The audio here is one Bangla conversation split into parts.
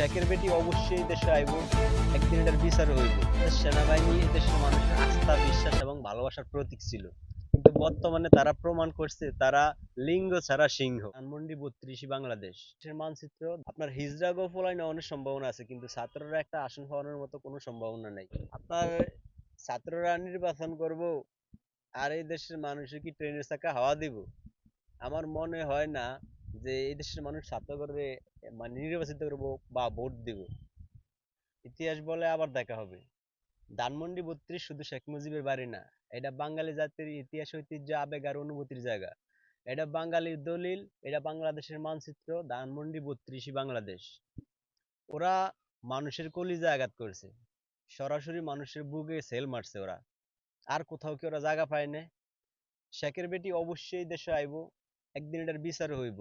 শেখের বেটি অবশ্যই দেশে আইব একদিন এটার বিচার হইব। সেনাবাহিনী দেশের মানুষের আস্থা, বিশ্বাস এবং ভালোবাসার প্রতীক ছিল। কিন্তু বর্তমানে তারা প্রমাণ করছে, তারা লিঙ্গ ছাড়া সিংহ। ধানমন্ডি বত্রিশই বাংলাদেশ। দেশের মানচিত্র, আপনার হিজড়া গোফলাই নেওয়ানোর সম্ভাবনা আছে, কিন্তু ছাত্ররা একটা আসন পাওয়ানোর মতো কোনো সম্ভাবনা নেই। আপনার ছাত্ররা নির্বাচন করব, আর এই দেশের মানুষের কি ট্রেনের চাকা হাওয়া দিব? আমার মনে হয় না যে এই দেশের মানুষ ছাত্র করে মানে নির্বাচিত করব বা ভোট দিব। ইতিহাস বলে আবার দেখা হবে। ধানমন্ডি বত্রিশ শুধু শেখ মুজিবের বাড়ি না, এটা বাঙালি জাতির ইতিহাস, ঐতিহ্য, আবেগ আর অনুভূতির জায়গা। এটা বাঙালির দলিল, এটা বাংলাদেশের মানচিত্র, ধানমন্ডি বত্রিশই বাংলাদেশ। ওরা মানুষের কলিজা আঘাত করছে। সরাসরি মানুষের বুকে সেল মারছে ওরা। আর কোথাও কি ওরা জায়গা পায় না শেখের বেটি অবশ্যই দেশে আইব, একদিন এটার বিচার হইব।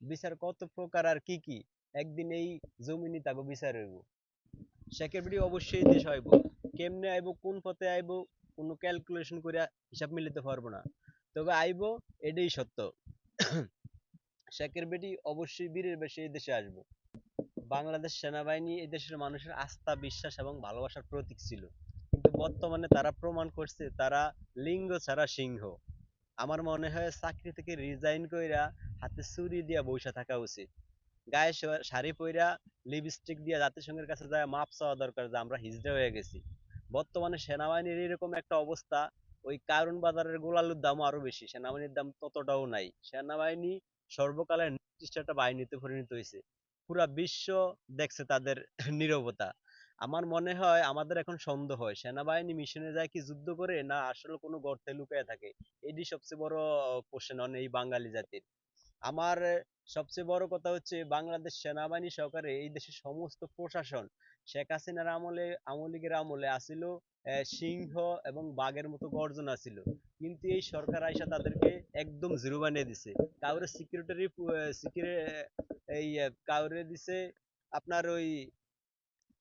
বিচার কত প্রকার আর কি কি? একদিন এই জমিনি তাকে বিচার হইব। শেখের বেটি অবশ্যই দেশ আইব। কেমনে আইব, কোন পথে আইব, কোনো ক্যালকুলেশন করে হিসাব মিলাতে পারব না। তবে আইব, এটাই সত্য। শেখের বেটি অবশ্যই বীরের বেশি এই দেশে আসব। বাংলাদেশ সেনাবাহিনী এই দেশের মানুষের আস্থা, বিশ্বাস এবং ভালোবাসার প্রতীক ছিল। কিন্তু বর্তমানে তারা প্রমাণ করছে, তারা লিঙ্গ ছাড়া সিংহ। আমার মনে হয় চাকরি থেকে রিজাইন কইরা হাতে ছুরি দিয়া বইসা থাকা উচিত। গায়ে শাড়ি পইরা লিপস্টিক দিয়া জাতিসংঘের কাছে যায় মাপ চাওয়া দরকার যে আমরা হিজড়া হয়ে গেছি। বর্তমানে সেনাবাহিনীর এরকম একটা অবস্থা, ওই কারণ বাজারের গোলালুর দামও আরও বেশি। সেনাবাহিনীর দাম ততটাও নাই। সেনাবাহিনী সর্বকালের নির্দিষ্ট একটা বাহিনীতে পরিণত হয়েছে পুরা বিশ্ব দেখছে তাদের নীরবতা। আমার মনে হয় আমাদের এখন সন্দেহ হয়। সেনাবাহিনী মিশনে যায় কি যুদ্ধ করে না আসলে কোনো গর্তে লুকায় থাকে? এটি সবচেয়ে বড় কোশ্চেন অন এই বাঙালি জাতির। আমার সবচেয়ে বড় কথা হচ্ছে বাংলাদেশ সেনাবাহিনী সহকারে এই দেশের সমস্ত প্রশাসন শেখ হাসিনার আমলে, আওয়ামী লীগের আমলে আসিল সিংহ এবং বাঘের মতো গর্জন আছিল কিন্তু এই সরকার আইসা তাদেরকে একদম জিরো বানিয়ে দিছে। কাউরে সিকিউরিটি এই কাউরে দিছে আপনার ওই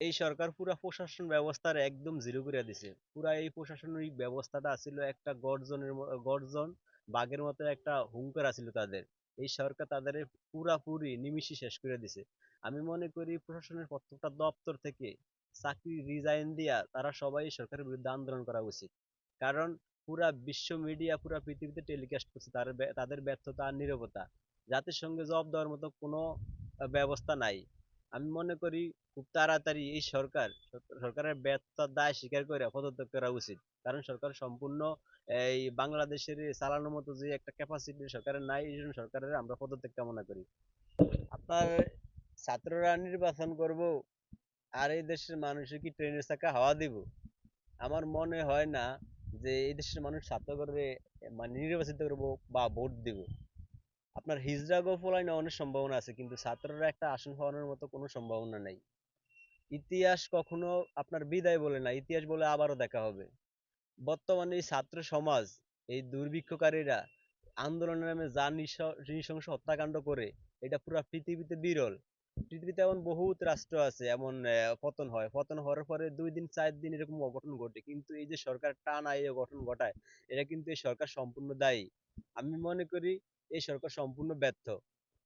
এই সরকার পুরা প্রশাসন ব্যবস্থার একদম জিরো করে দিছে। পুরা এই প্রশাসনিক ব্যবস্থাটা ছিল একটা গর্জনের গর্জন, বাঘের মতো একটা হুঙ্কার আছিল তাদের। এই সরকার তাদের পুরাপুরি নিমিষে শেষ করে দিছে। আমি মনে করি প্রশাসনের প্রত্যেকটা দপ্তর থেকে চাকরি রিজাইন দিয়া তারা সবাই সরকারের বিরুদ্ধে আন্দোলন করা উচিত। কারণ পুরা বিশ্ব মিডিয়া পুরা পৃথিবীতে টেলিকাস্ট করছে তাদের ব্যর্থতা আর নীরবতা। জাতিসংঘে জবাব দেওয়ার মতো কোনো ব্যবস্থা নাই। আমি মনে করি খুব তাড়াতাড়ি এই সরকার সর- সরকারের ব্যর্থতার দায় স্বীকার করে পদত্যাগ করা উচিত। কারণ সরকার সম্পূর্ণ এই বাংলাদেশের চালানোর মতো যে একটা ক্যাপাসিটি সরকারের নাই, এই জন্য সরকারের আমরা পদত্যাগ কামনা করি। আপনার ছাত্ররা নির্বাচন করব, আর এই দেশের মানুষের কি ট্রেনের চাকা হাওয়া দিব? আমার মনে হয় না যে এই দেশের মানুষ ছাত্র করে মানে নির্বাচিত করব বা ভোট দিব। আপনার হিজড়া গোফলাই নেওয়ানোর সম্ভাবনা আছে, কিন্তু ছাত্ররা একটা আসন পাওয়ানোর মতো কোনো সম্ভাবনা নাই। ইতিহাস কখনো আপনার বিদায় বলে না, ইতিহাস বলে আবারও দেখা হবে। বর্তমানে এই ছাত্র সমাজ, এই দুর্ভিক্ষকারীরা আন্দোলনের নামে যা নৃশংস হত্যাকাণ্ড করে, এটা পুরো পৃথিবীতে বিরল। পৃথিবীতে এমন বহুত রাষ্ট্র আছে, এমন পতন হয়। পতন হওয়ার পরে দুই দিন, চার দিন এরকম অঘটন ঘটে, কিন্তু এই যে সরকার টানা এই অঘটন ঘটায় এটা কিন্তু এই সরকার সম্পূর্ণ দায়ী। আমি মনে করি এই সরকার সম্পূর্ণ ব্যর্থ।